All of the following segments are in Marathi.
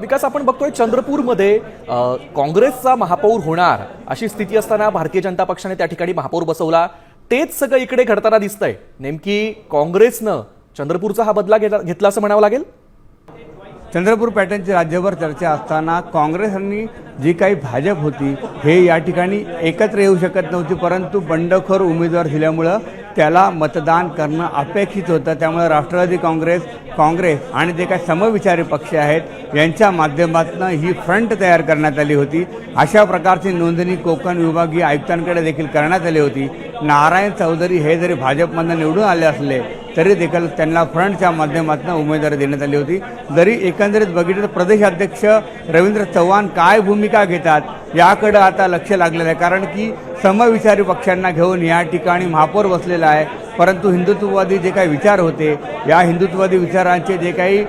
विकास आपण बघतोय चंद्रपूरमध्ये काँग्रेसचा महापौर होणार अशी स्थिती असताना भारतीय जनता पक्षाने त्या ठिकाणी महापौर बसवला. तेच सगळं इकडे घडताना दिसतंय. नेमकी काँग्रेसनं चंद्रपूरचा हा बदला घेतला घेतला असं म्हणावं लागेल? चंद्रपूर पॅटर्नची राज्यभर चर्चा असताना काँग्रेसांनी जी काही भाजप होती हे या ठिकाणी एकत्र येऊ शकत नव्हती परंतु बंडखोर उमेदवार दिल्यामुळं त्याला मतदान करणं अपेक्षित होतं. त्यामुळे राष्ट्रवादी काँग्रेस काँग्रेस आणि जे काही समविचारी पक्ष आहेत यांच्या माध्यमातून ही फ्रंट तयार करण्यात आली होती. अशा प्रकारची नोंदणी कोकण विभागीय आयुक्तांकडे देखील करण्यात आली होती. नारायण चौधरी हे जरी भाजपमधनं निवडून आले असले तरी देखील त्यांना फ्रंटच्या माध्यमातून उमेदवारी देण्यात आली होती. जरी एकंदरीत बघितलं तर प्रदेशाध्यक्ष रवींद्र चव्हाण काय भूमिका घेतात याकडं आता लक्ष लागलेलं आहे. कारण की समविचारी पक्षांना घेऊन या ठिकाणी महापौर बसलेला आहे. परंतु हिंदुत्ववादी जे काही विचार होते या हिंदुत्ववादी विचारांचे जे काही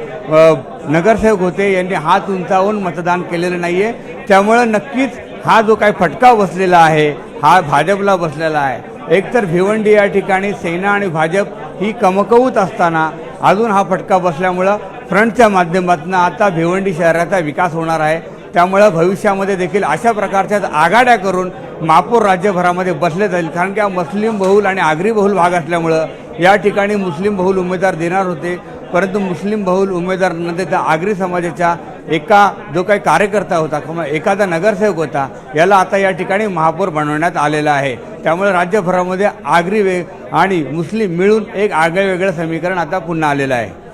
नगरसेवक होते यांनी हात उंचावून मतदान केलेलं नाही आहे त्यामुळं नक्कीच हा जो काही फटका बसलेला आहे हा भाजपला बसलेला आहे. एकतर भिवंडी या ठिकाणी सेना आणि भाजप ही कमकवत असताना अजून हा फटका बसल्यामुळं फ्रंटच्या माध्यमातून आता भिवंडी शहराचा विकास होणार आहे. त्यामुळं भविष्यामध्ये देखील अशा प्रकारच्या आघाड्या करून महापौर राज्यभरामध्ये बसले जाईल. कारण की हा मुस्लिम बहुल आणि आगरी बहुल भाग असल्यामुळं या ठिकाणी मुस्लिम बहुल उमेदवार देणार होते. परंतु मुस्लिम बहुल उमेदवार न देता आगरी समाजाच्या एका जो काही कार्यकर्ता होता किंवा एखादा नगरसेवक होता याला आता या ठिकाणी महापौर बनवण्यात आलेला आहे. त्यामुळे राज्यभरामध्ये आगरी वे आणि मुस्लिम मिळून एक आगळं वेगळं समीकरण आता पुन्हा आलेलं आहे.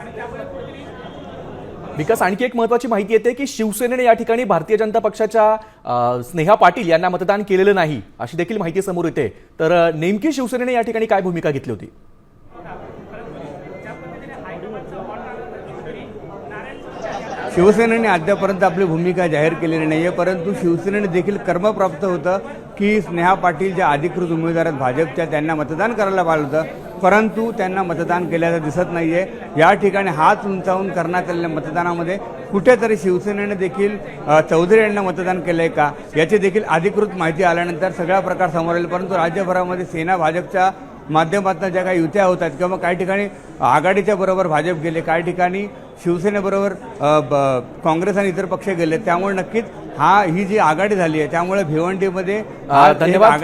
विकास आणखी एक महत्वाची माहिती येते की शिवसेनेने या ठिकाणी भारतीय जनता पक्षाच्या स्नेहा पाटील यांना मतदान केलेलं नाही अशी देखील माहिती समोर येते. तर नेमकी शिवसेनेने या ठिकाणी काय भूमिका घेतली होती? शिवसेनेने अद्यापर्यंत आपली भूमिका जाहीर केलेली नाही आहे परंतु शिवसेनेने देखील कर्मप्राप्त होतं की स्नेहा पाटील ज्या अधिकृत उमेदवार आहेत भाजपच्या त्यांना मतदान करायला पाहिलं होतं. परंतु त्यांना मतदान केल्याचं दिसत नाही आहे या ठिकाणी हात उंचावून करण्यात आलेल्या मतदानामध्ये कुठेतरी शिवसेनेने देखील चौधरी यांना मतदान केलं आहे का? याची देखील अधिकृत माहिती आल्यानंतर सगळा प्रकार समोर येईल. परंतु राज्यभरामध्ये सेना भाजपच्या माध्यमातून ज्या काही युत्या होतात किंवा काही ठिकाणी आघाडीच्या बरोबर भाजप गेले काही ठिकाणी शिवसेनेबरोबर काँग्रेस आणि इतर पक्ष गेले त्यामुळे नक्कीच हा ही जी आघाडी झाली आहे त्यामुळे भिवंडीमध्ये धन्यवाद.